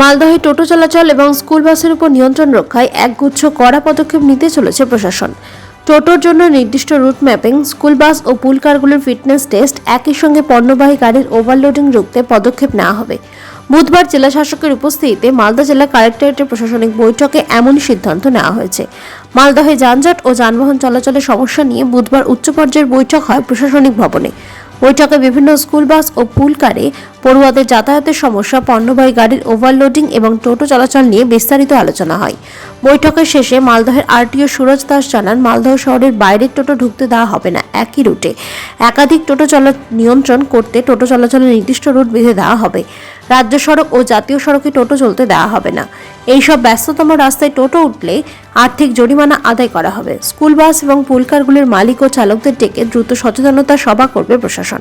মালদহে টোটো চলাচল এবং স্কুল বাসের উপর নিয়ন্ত্রণ রক্ষায় একগুচ্ছ কড়া পদক্ষেপ নিতে চলেছে প্রশাসন। টোটোর জন্য নির্দিষ্ট রুট ম্যাপিং, স্কুল বাস ও পুল কারগুলোর ফিটনেস টেস্ট একই সঙ্গে পণ্যবাহী গাড়ির ওভারলোডিং রুখতে পদক্ষেপ নেওয়া হবে। বুধবার জেলা শাসকের উপস্থিতিতে মালদা জেলা কালেক্টরেটের প্রশাসনিক বৈঠকে এমন সিদ্ধান্ত নেওয়া হয়েছে। মালদহে যানজট ও যানবাহন চলাচলের সমস্যা নিয়ে বুধবার উচ্চ পর্যায়ের বৈঠক হয় প্রশাসনিক ভবনে। বৈঠকে বিভিন্ন স্কুল বাস ও পুল কারে পড়ুয়াদের যাতায়াতের সমস্যা, পণ্যবাহী গাড়ির ওভারলোডিং এবং টোটো চলাচল নিয়ে বিস্তারিত আলোচনা হয়। বৈঠকের শেষে মালদহের আরটিও সুরজ দাস জানান, মালদহ শহরের বাইরের টোটো ঢুকতে দেওয়া হবে না, একই রুটে। একাধিক টোটো চলা নিয়ন্ত্রণ করতে টোটো চলাচলের নির্দিষ্ট রুট বেঁধে দেওয়া হবে। রাজ্য সড়ক ও জাতীয় সড়কে টোটো চলতে দেওয়া হবে না। এইসব ব্যস্ততম রাস্তায় টোটো উঠলে আর্থিক জরিমানা আদায় করা হবে। স্কুল বাস এবং পুলকারগুলির মালিক ও চালকদের ডেকে দ্রুত সচেতনতা সভা করবে প্রশাসন।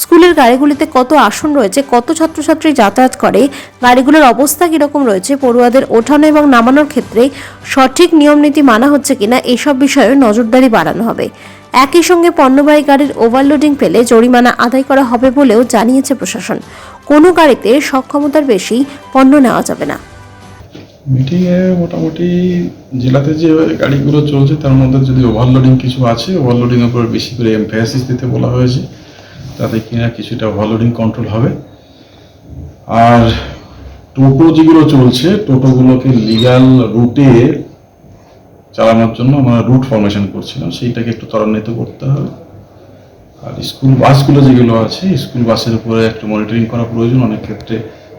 স্কুলের গাড়িগুলিতে কত আসন রয়েছে, কত ছাত্রছাত্রী যাতায়াত করে, গাড়িগুলোর অবস্থা কীরকম রয়েছে, পড়ুয়াদের ওঠানো এবং নামানোর ক্ষেত্রে সঠিক নিয়মনীতি মানা হচ্ছে কিনা এইসব বিষয়ে নজরদারি বাড়ানো হবে। একই সঙ্গে পণ্যবাহী গাড়ির ওভারলোডিং পেলে জরিমানা আদায় করা হবে বলেও জানিয়েছে প্রশাসন। কোনো গাড়িতে সক্ষমতার বেশি পণ্য নেওয়া যাবে না। মিটিংয়ে মোটামুটি জেলাতে যে গাড়িগুলো চলছে তার মধ্যে যদি ওভারলোডিং কিছু আছে ওভারলোডিং উপর বেশি করে এমফাসিস দিতে বলা হয়েছে, তাতে কিনা কিছুটা ওভারলোডিং কন্ট্রোল হবে। আর টোটো যেগুলো চলছে, টোটোগুলোকে লিগাল রুটে চালানোর জন্য আমরা রুট ফরমেশন করছিলাম, সেইটাকে একটু ত্বরান্বিত করতে হবে। আর স্কুল বাসগুলো যেগুলো আছে স্কুল বাসের উপরে একটু মনিটরিং করা প্রয়োজন, অনেক ক্ষেত্রে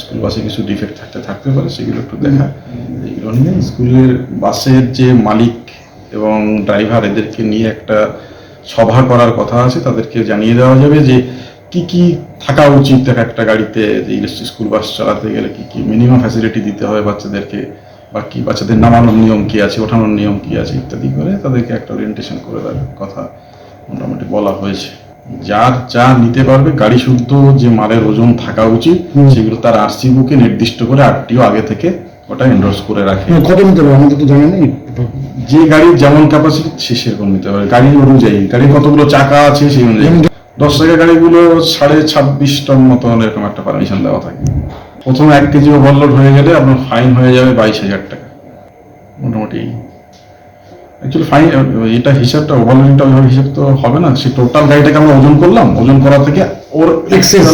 স্কুল বাসে কিছু ডিফেক্ট থাকতে থাকতে পারে সেগুলো একটু দেখা। এইগুলো নিয়ে স্কুলের বাসের যে মালিক এবং ড্রাইভার এদেরকে নিয়ে একটা সভা করার কথা আছে তাদেরকে জানিয়ে দেওয়া যাবে যে কি কি থাকা উচিত। এক একটা গাড়িতে যে ইলেকট্রিক স্কুল বাস চালাতে গেলে কি কি মিনিমাম ফ্যাসিলিটি দিতে হয় বাচ্চাদেরকে বা কি বাচ্চাদের নামানোর নিয়ম কি আছে ওঠানোর নিয়ম কি আছে ইত্যাদি করে তাদেরকে একটা ওরিয়েন্টেশন করে দেওয়ার কথা মোটামুটি বলা হয়েছে। যার যা নিতে পারবে গাড়ি শুদ্ধ যে মালের ওজন থাকা উচিত সেগুলো তার আরসি বুকে নির্দিষ্ট করে আরটিও আগে থেকে ওটা এন্ডোর্স করে রাখে। কত নিতে পারবে? আমাদের তো জানা নেই। যে গাড়ির যেমন ক্যাপাসিটি সে সেরকম নিতে পারে গাড়ি অনুযায়ী গাড়ির কতগুলো চাকা আছে সেই অনুযায়ী। দশ টাকা গাড়িগুলো সাড়ে ছাব্বিশ টন মতন এরকম একটা পারমিশন দেওয়া থাকে। প্রথম এক কেজি ওভারলোড হয়ে গেলে আপনার ফাইন হয়ে যাবে বাইশ হাজার টাকা। মোটামুটি অ্যাকচুয়ালি ফাইন এটা হিসাবটা ওভারলোডিংটা ওইভাবে হিসাব তো হবে না। সে টোটাল গাড়িটাকে আমরা ওজন করলাম ওজন করা থেকে ওর এক্সেস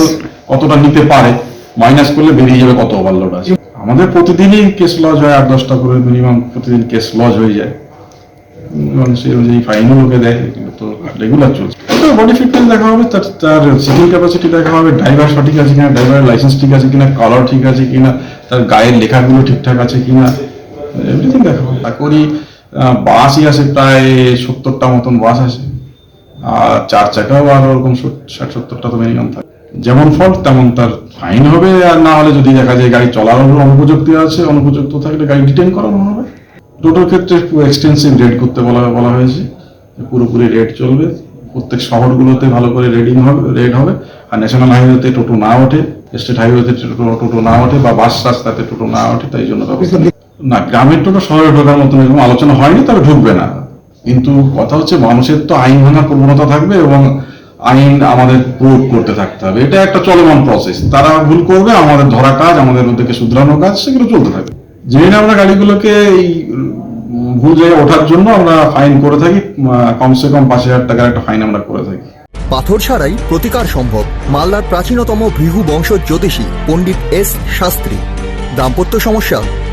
কতটা নিতে পারে মাইনাস করলে বেরিয়ে যাবে কত ওভারলোড আছে। আমাদের প্রতিদিনই কেস লজ হয় আট দশটা করে মিনিমাম প্রতিদিন কেস লজ হয়ে যায়। এবং সেই অনুযায়ী ফাইনও লোকে দেয় তো রেগুলার চলছে। বডি ফিটনেস দেখা হবে তার তার সিটিং ক্যাপাসিটি দেখা হবে ড্রাইভার সঠিক আছে কিনা ড্রাইভারের লাইসেন্স ঠিক আছে কিনা কালার ঠিক আছে কিনা তার গায়ের লেখাগুলো ঠিকঠাক আছে কিনা এভরিথিং দেখা হবে। তারপরই বাসই আছে, প্রায় সত্তরটা মতন বাস আছে। আর চার চাকাও আর ওরকম ষাট সত্তরটা তো মিনিমাম থাকে। যেমন ফল্ট তেমন তার ফাইন হবে। আর না হলে যদি দেখা যায় গাড়ি চলানোর অনুপযুক্তি আছে, অনুপযুক্ত থাকলে গাড়ি ডিটেন করানো হবে। টোটোর ক্ষেত্রে একটু এক্সটেন্সিভ রেড করতে বলা বলা হয়েছে। পুরোপুরি রেড চলবে। প্রত্যেক শহরগুলোতে ভালো করে রেডিং হবে রেড হবে। আর ন্যাশনাল হাইওয়েতে টোটো না ওঠে স্টেট হাইওয়েতে টোটো না ওঠে, বা বাস রাস্তাতে টোটো না ওঠে, তাই জন্য ব্যবস্থা। না, গ্রামের টোটো শহরে ঢোকার মতন এরকম আলোচনা হয়নি, তবে ঢুকবে না। কিন্তু কথা হচ্ছে মানুষের তো আইন ভাঙার প্রবণতা থাকবে এবং আইন আমাদের প্রয়োগ করতে থাকতে হবে। এটা একটা চলমান প্রসেস তারা ভুল করবে, আমাদের ধরা কাজ, আমাদের ওদেরকে শুধরানো কাজ, সেগুলো চলতে থাকবে। যেদিন আমরা গাড়িগুলোকে এই ভুল জায়গায় ওঠার জন্য আমরা ফাইন করে থাকি কমসে কম পাঁচ হাজার টাকার একটা ফাইন আমরা করে থাকি। পাথর ছাড়াই প্রতিকার সম্ভব। মালদার প্রাচীনতম ভৃহু বংশ জ্যোতিষী পণ্ডিত এস শাস্ত্রী। দাম্পত্য সমস্যা